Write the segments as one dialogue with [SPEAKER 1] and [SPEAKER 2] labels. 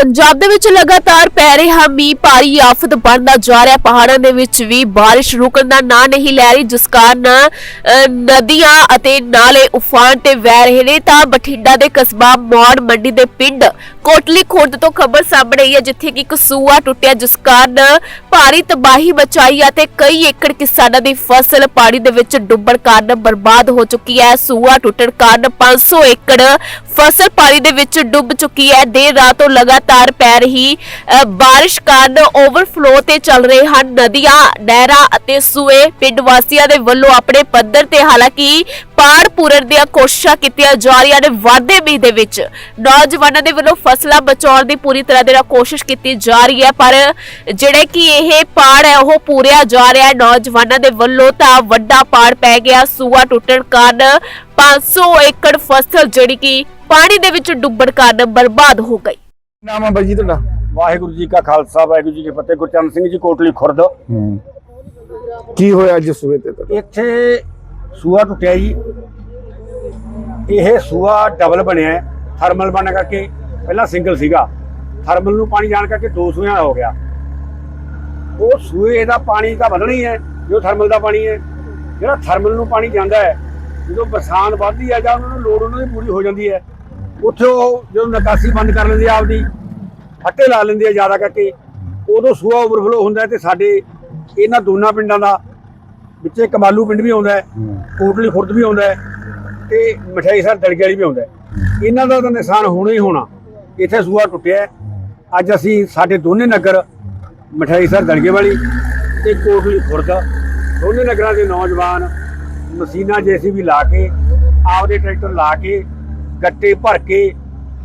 [SPEAKER 1] ਪੰਜਾਬ ਦੇ ਵਿੱਚ ਲਗਾਤਾਰ ਪੈ ਰਿਹਾ ਮੀਂਹ, ਭਾਰੀ ਆਫਤ ਬਣਦਾ ਜਾ ਰਿਹਾ। ਪਹਾੜਾਂ ਦੇ ਵਿੱਚ ਵੀ ਬਾਰਿਸ਼ ਰੁਕਣ ਦਾ ਨਾਂ ਨਹੀਂ ਲੈ ਰਹੀ, ਜਿਸ ਕਾਰਨ ਨਦੀਆਂ ਅਤੇ ਨਾਲੇ ਉਫਾਨ ਤੇ ਵਹਿ ਰਹੇ ਨੇ। ਤਾਂ ਬਠਿੰਡਾ ਦੇ ਕਸਬਾ ਮੌੜ ਮੰਡੀ ਦੇ ਪਿੰਡ ਕੋਟਲੀ ਖੁਰਦ ਤੋਂ ਖਬਰ ਸਾਹਮਣੇ ਆਈ ਹੈ, ਜਿੱਥੇ ਕਿ ਇੱਕ ਸੂਆ ਟੁੱਟਿਆ, ਜਿਸ ਕਾਰਨ ਭਾਰੀ ਤਬਾਹੀ ਮਚਾਈ ਅਤੇ ਕਈ ਏਕੜ ਕਿਸਾਨਾਂ ਦੀ ਫਸਲ ਪਾਣੀ ਦੇ ਵਿੱਚ ਡੁੱਬਣ ਕਾਰਨ ਬਰਬਾਦ ਹੋ ਚੁੱਕੀ ਹੈ। ਸੂਆ ਟੁੱਟਣ ਕਾਰਨ 500 ਏਕੜ ਫਸਲ ਪਾਣੀ ਦੇ ਵਿੱਚ ਡੁੱਬ ਚੁੱਕੀ ਹੈ। ਦੇਰ ਰਾਤ ਤੋਂ ਲਗਾਤਾਰ ਪੈ ਰਹੀ ਅ, ਬਾਰਿਸ਼ ਕਾਰਨ ਓਵਰਫਲੋ ਤੇ ਚੱਲ ਰਹੇ ਹਨ ਨਦੀਆਂ ਨਹਿਰਾਂ ਅਤੇ ਸੂਏ। ਪਿੰਡ ਵਾਸੀਆਂ ਦੇ ਵੱਲੋਂ ਆਪਣੇ ਪੱਧਰ ਤੇ ਹਾਲਾਂਕਿ ਪਾੜ ਪੂਰਨ ਦੀਆਂ ਕੋਸ਼ਿਸ਼ਾਂ ਕੀਤੀਆਂ ਜਾ ਰਹੀਆਂ ਨੇ ਵਾਧੇ ਮੀਂਹ ਦੇ ਵਿੱਚ। ਨੌਜਵਾਨਾਂ ਦੇ ਵੱਲੋਂ ਫਸਲਾਂ ਬਚਾਉਣ ਦੀ ਪੂਰੀ ਤਰ੍ਹਾਂ ਦੇ ਨਾਲ ਕੋਸ਼ਿਸ਼ ਕੀਤੀ ਜਾ ਰਹੀ ਹੈ ਪਰ ਜਿਹੜੇ ਕਿ ਇਹ ਪਾੜ ਹੈ ਉਹ ਪੂਰਿਆ ਜਾ ਰਿਹਾ ਹੈ। ਨੌਜਵਾਨਾਂ ਦੇ ਵੱਲੋਂ ਤਾਂ ਵੱਡਾ ਪਾੜ ਪੈ ਗਿਆ। ਸੂਆ ਟੁੱਟਣ ਕਾਰਨ 500 ਏਕੜ ਫਸਲ ਜਿਹੜੀ ਕਿ ਪਾਣੀ ਦੇ ਵਿੱਚ ਡੁੱਬਣ ਕਾਰਨ ਬਰਬਾਦ ਹੋ ਗਈ।
[SPEAKER 2] ਨਾਮ ਆ ਬਾਈ ਜੀ ਤੁਹਾਡਾ?
[SPEAKER 3] ਵਾਹਿਗੁਰੂ ਜੀ ਕਾ ਖਾਲਸਾ ਵਾਹਿਗੁਰੂ ਜੀ ਕੀ ਫਤਿਹ। ਗੁਰਚਰਨ ਸਿੰਘ ਜੀ ਕੋਟਲੀ ਖੁਰਦ।
[SPEAKER 2] ਕੀ ਹੋਇਆ ਅੱਜ ਸਵੇਰ ਤੇ ਤੁਹਾਡਾ?
[SPEAKER 3] ਇੱਥੇ ਸੂਆ ਟੁੱਟਿਆ ਜੀ। ਇਹ ਸੂਆ ਡਬਲ ਬਣਿਆ ਹੈ। ਥਰਮਲ ਬਣ ਕਰਕੇ ਪਹਿਲਾਂ ਸਿੰਗਲ ਸੀਗਾ। ਥਰਮਲ ਨੂੰ ਪਾਣੀ ਜਾਣ ਕਰਕੇ ਦੋ ਸੂਆਂ ਦਾ ਹੋ ਗਿਆ। ਉਹ ਸੂਏ ਦਾ ਪਾਣੀ ਤਾਂ ਵਧਣਾ ਹੀ ਹੈ ਜੋ ਥਰਮਲ ਦਾ ਪਾਣੀ ਹੈ। ਜਿਹੜਾ ਥਰਮਲ ਨੂੰ ਪਾਣੀ ਜਾਂਦਾ ਹੈ ਜਦੋਂ ਬਰਸਾਤ ਵੱਧਦੀ ਹੈ ਜਾਂ ਉਹਨਾਂ ਨੂੰ ਲੋੜ ਉਹਨਾਂ ਦੀ ਪੂਰੀ ਹੋ ਜਾਂਦੀ ਹੈ ਉੱਥੇ ਉਹ ਜਦੋਂ ਨਿਕਾਸੀ ਬੰਦ ਕਰ ਲੈਂਦੀ ਆਪਦੀ, ਫੱਟੇ ਲਾ ਲੈਂਦੀ ਆ ਜ਼ਿਆਦਾ ਕਰਕੇ। ਉਦੋਂ ਸੂਆ ਓਵਰਫਲੋ ਹੁੰਦਾ ਹੈ ਤੇ ਸਾਡੇ ਇਹਨਾਂ ਦੋਨਾਂ ਪਿੰਡਾਂ ਦਾ, ਵਿੱਚੇ ਕਮਾਲੂ ਪਿੰਡ ਵੀ ਆਉਂਦਾ ਕੋਟਲੀ ਖੁਰਦ ਵੀ ਆਉਂਦਾ ਹੈ ਤੇ ਮਠਿਆਈ ਸਰ ਦਲਗੇ ਵਾਲੀ ਵੀ ਆਉਂਦਾ ਇਹਨਾਂ ਦਾ ਤਾਂ ਨੁਕਸਾਨ ਹੋਣਾ ਹੀ ਹੋਣਾ। ਇੱਥੇ ਸੂਆ ਟੁੱਟਿਆ ਅੱਜ ਅਸੀਂ ਸਾਡੇ ਦੋਨੇ ਨਗਰ, ਮਠਿਆਈ ਸਰ ਦਲਗੇ ਵਾਲੀ ਤੇ ਕੋਟਲੀ ਖੁਰਦ, ਦੋਨੇ ਨਗਰਾਂ ਦੇ ਨੌਜਵਾਨ ਮਸ਼ੀਨਾਂ ਜੇਸੀਬੀ ਲਾ ਕੇ, ਆਪਦੇ ਟਰੈਕਟਰ ਲਾ ਕੇ ਗੱਟੇ ਭਰ ਕੇ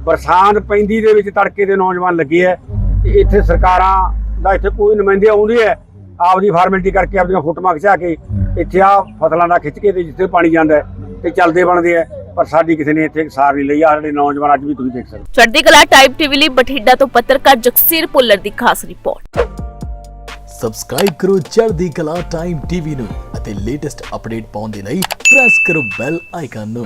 [SPEAKER 3] ਬਰਸਾਤ ਪੈਂਦੀ ਦੇ ਵਿੱਚ ਤੜਕੇ ਦੇ ਨੌਜਵਾਨ ਲੱਗੇ ਐ ਤੇ ਇੱਥੇ ਸਰਕਾਰਾਂ ਦਾ ਇੱਥੇ ਕੋਈ ਨੁਮਾਇੰਦੇ ਆਉਂਦੇ ਐ ਆਪਦੀ ਫਾਰਮੈਲਿਟੀ ਕਰਕੇ ਆਪਦੀਆਂ ਫੋਟੋਆਂ ਖਿਚਾ ਕੇ ਇੱਥੇ ਆ ਫਸਲਾਂ ਦਾ ਖਿੱਚ ਕੇ ਤੇ ਜਿੱਥੇ ਪਾਣੀ ਜਾਂਦਾ ਤੇ ਚੱਲਦੇ ਬਣਦੇ ਐ ਪਰ ਸਾਡੀ ਕਿਸੇ ਨੇ ਇੱਥੇ ਸਾਰ ਨਹੀਂ ਲਈ। ਆ ਸਾਡੇ ਨੌਜਵਾਨ ਅੱਜ ਵੀ ਤੁਸੀਂ ਦੇਖ ਸਕਦੇ।
[SPEAKER 1] ਚੜ੍ਹਦੀ ਕਲਾ ਟਾਈਮ ਟੀਵੀ ਲਈ ਬਠਿੰਡਾ ਤੋਂ ਪੱਤਰਕਾਰ ਜਗਸੀਰ ਭੁੱਲਰ ਦੀ ਖਾਸ ਰਿਪੋਰਟ।
[SPEAKER 4] ਸਬਸਕ੍ਰਾਈਬ ਕਰੋ ਚੜ੍ਹਦੀ ਕਲਾ ਟਾਈਮ ਟੀਵੀ ਨੂੰ ਅਤੇ ਲੇਟੈਸਟ ਅਪਡੇਟ ਪਾਉਣ ਦੇ ਲਈ ਪ੍ਰੈਸ ਕਰੋ ਬੈਲ ਆਈਕਨ ਨੂੰ।